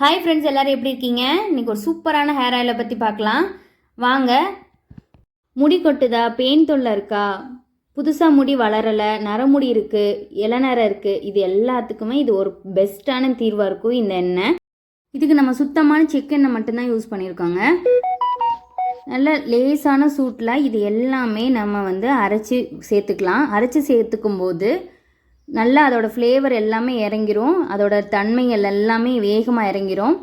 Hi friends எல்லோரும் எப்படி இருக்கீங்க? இன்னைக்கு ஒரு சூப்பரான ஹேர் ஆயிலை பற்றி பார்க்கலாம். வாங்க. முடி கொட்டுதா? பெயின் தொல்லை இருக்கா? புதுசாக முடி வளரலை நரமுடி இருக்குது இளநர இருக்குது இது எல்லாத்துக்குமே இது ஒரு பெஸ்ட்டான தீர்வாக இருக்கும். இந்த எண்ணெய் இதுக்கு நம்ம சுத்தமான செக்கெண்ணெய் மட்டும்தான் யூஸ் பண்ணியிருக்கோங்க. நல்ல லேசான சூட்டில் இது எல்லாமே நம்ம வந்து அரைச்சி சேர்த்துக்கலாம். அரைச்சி சேர்த்துக்கும் போது நல்லா அதோடய ஃப்ளேவர் எல்லாமே இறங்கிரும். அதோடய தன்மைகள் எல்லாமே வேகமாக இறங்கிரும்.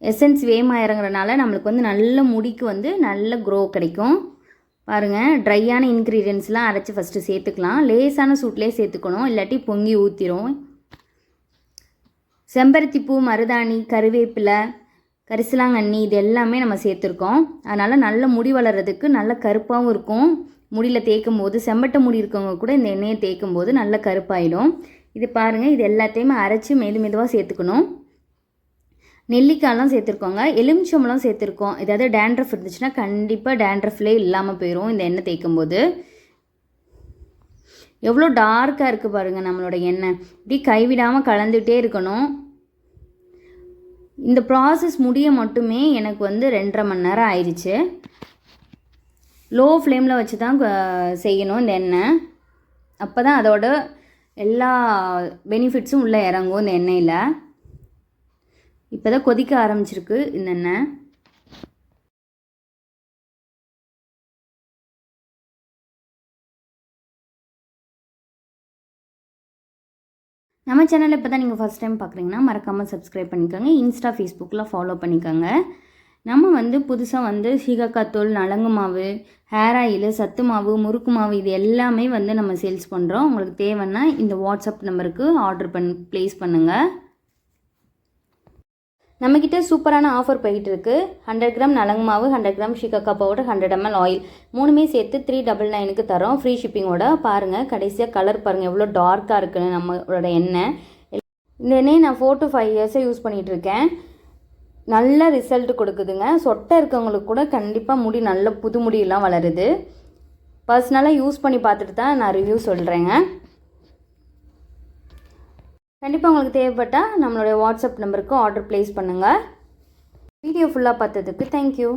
எசன்ஸ் வேகமாக இறங்குறனால நம்மளுக்கு வந்து நல்ல முடிக்கு வந்து நல்ல க்ரோ கிடைக்கும். பாருங்கள் ட்ரையான இன்க்ரீடியன்ஸ்லாம் அரைச்சி ஃபஸ்ட்டு சேர்த்துக்கலாம். லேசான சூட்லேயே சேர்த்துக்கணும். இல்லாட்டி பொங்கி ஊற்றிரும் செம்பருத்தி பூ மருதாணி கருவேப்பிலை கரிசலாங்கண்ணி இது எல்லாமே நம்ம சேர்த்துருக்கோம். அதனால் நல்ல முடி வளர்கிறதுக்கு நல்ல கருப்பாகவும் இருக்கும். முடியில் தேய்க்கும் போது செம்மட்டை முடி இருக்கவங்க கூட இந்த எண்ணெயை தேய்க்கும் போது நல்ல கருப்பாயிடும். இது பாருங்கள் இது எல்லாத்தையுமே அரைச்சி மெது மெதுவாக சேர்த்துக்கணும். நெல்லிக்காயெலாம் சேர்த்துருக்கோங்க எலுமிச்சம்பழம் சேர்த்துருக்கோம். ஏதாவது டேண்ட்ரஃப் இருந்துச்சுன்னா கண்டிப்பாக டேண்ட்ரஃப்லே இல்லாமல் போயிடும் இந்த எண்ணெய் தேய்க்கும் போது எவ்வளோ டார்க்காக இருக்குது பாருங்கள் நம்மளோட எண்ணெய். இப்படி கைவிடாமல் கலந்துகிட்டே இருக்கணும். இந்த ப்ராசஸ் முடிய மட்டுமே எனக்கு வந்து ரெண்டரை மணி நேரம் ஆயிடுச்சு. லோ ஃப்ளேமில் வச்சு தான் செய்யணும் இந்த எண்ணெய். அப்போ தான் அதோட எல்லா பெனிஃபிட்ஸும் உள்ளே இறங்கும் இந்த எண்ணெயில். இப்போ தான் கொதிக்க ஆரம்பிச்சிருக்கு இந்த எண்ணெய். நம்ம சேனலில் இப்போ தான் நீங்கள் ஃபஸ்ட் டைம் பார்க்குறீங்கன்னா மறக்காமல் சப்ஸ்கிரைப் பண்ணிக்கோங்க. இன்ஸ்டா ஃபேஸ்புக்கில் ஃபாலோ பண்ணிக்கோங்க. நம்ம வந்து புதுசாக வந்து சீகக்காத்தூள் நலங்கு மாவு ஹேர் ஆயில் சத்து மாவு முறுக்கு மாவு இது எல்லாமே வந்து நம்ம சேல்ஸ் பண்ணுறோம் உங்களுக்கு தேவைன்னா இந்த வாட்ஸ்அப் நம்பருக்கு ஆர்டர் பண் ப்ளேஸ் பண்ணுங்கள் நம்மக்கிட்ட சூப்பரான ஆஃபர் போயிட்டு இருக்கு. ஹண்ட்ரட் கிராம் நலங்கு மாவு hundred gram shikakai powder hundred ML oil மூணுமே சேர்த்து த்ரீ டபுள் நைனுக்கு தரோம். ஃப்ரீ ஷிப்பிங்கோட பாருங்கள் கடைசியாக கலர் பாருங்கள் எவ்வளோ டார்க்காக இருக்குன்னு நம்மளோட எண்ணெய். இந்த எண்ணெயை நான் ஃபோர் டு ஃபைவ் இயர்ஸாக யூஸ் பண்ணிகிட்டு இருக்கேன். நல்ல ரிசல்ட் கொடுக்குதுங்க. சொட்டை இருக்கவங்களுக்கு கூட கண்டிப்பாக முடி நல்ல புது முடியெல்லாம் வளருது. பர்சனலாக யூஸ் பண்ணி பார்த்துட்டு தான் நான் ரிவ்யூ சொல்கிறேங்க கண்டிப்பாக உங்களுக்கு தேவைப்பட்டால் நம்மளுடைய வாட்ஸ்அப் நம்பருக்கு ஆர்டர் ப்ளேஸ் பண்ணுங்கள் வீடியோ ஃபுல்லாக பார்த்ததுக்கு தேங்க்யூ